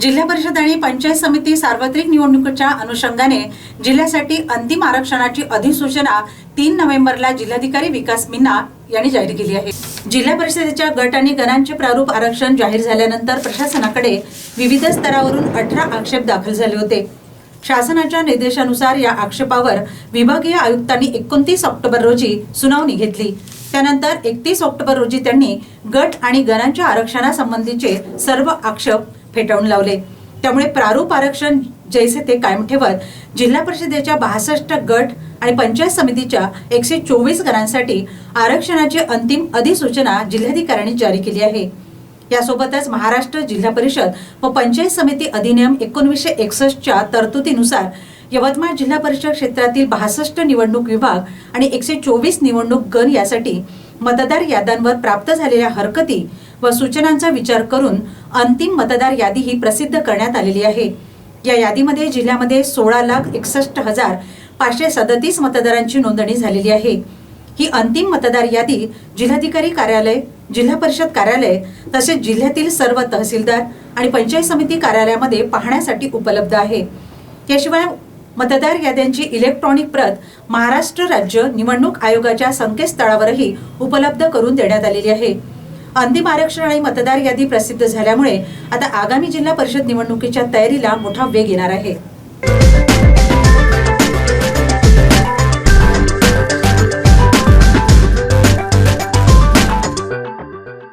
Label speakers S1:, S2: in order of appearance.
S1: जिल्हा परिषद आणि पंचायत समिती सार्वत्रिक निवडणुकीच्या अनुषंगाने जिल्ह्यासाठी अंतिम आरक्षणाची अधिसूचना तीन नोव्हेंबरला जिल्हाधिकारी विकास मिन्ना यांनी जाहीर केली आहे. जिल्हा परिषदेच्या गट आणि गणांचे प्रारूप आरक्षण जाहीर झाल्यानंतर प्रशासनाकडे विविध स्तरावरून अठरा आक्षेप दाखल झाले होते. शासनाच्या निर्देशानुसार या आक्षेपावर विभागीय आयुक्तांनी एकोणतीस ऑक्टोबर रोजी सुनावणी घेतली. त्यानंतर एकतीस ऑक्टोबर रोजी त्यांनी गट आणि गणांच्या आरक्षणासंबंधीचे सर्व आक्षेप फेटाळून लावले. त्यामुळे प्रारूप आरक्षण जैसे ते कायम ठेवत जिल्हा परिषदेच्या बासष्ट गट आणि पंचायत समितीच्या एकशे चोवीस घरांसाठी आरक्षणाची अंतिम अधिसूचना जिल्हाधिकाऱ्यांनी जारी केली आहे. यासोबतच महाराष्ट्र जिल्हा परिषद व पंचायत समिती अधिनियम एकोणीसशे एकसष्टच्या तरतुदीनुसार यवतमाळ जिल्हा परिषद क्षेत्रातील बासष्ट निवडणूक विभाग आणि एकशे चोवीस निवडणूक गण यासाठी मतदार याद्यांवर प्राप्त झालेल्या हरकती व सूचनांचा विचार करून अंतिम मतदार यादी ही प्रसिद्ध करण्यात आलेली आहे. या यादीमध्ये जिल्ह्यामध्ये सोळा लाख एकसष्ट हजार पाचशे सदतीस मतदारांची नोंदणी झालेली आहे. ही अंतिम मतदार यादी जिल्हाधिकारी कार्यालय जिल्हा परिषद कार्यालय तसेच जिल्ह्यातील सर्व तहसीलदार आणि पंचायत समिती कार्यालयामध्ये पाहण्यासाठी उपलब्ध आहे. याशिवाय मतदार याद्यांची इलेक्ट्रॉनिक प्रत महाराष्ट्र राज्य निवडणूक आयोगाच्या संकेतस्थळावरही उपलब्ध करून देण्यात आलेली आहे. अंतिम आरक्षण आणि मतदार यादी प्रसिद्ध झाल्यामुळे आता आगामी जिल्हा परिषद निवडणुकीच्या तयारीला मोठा वेग येणार आहे.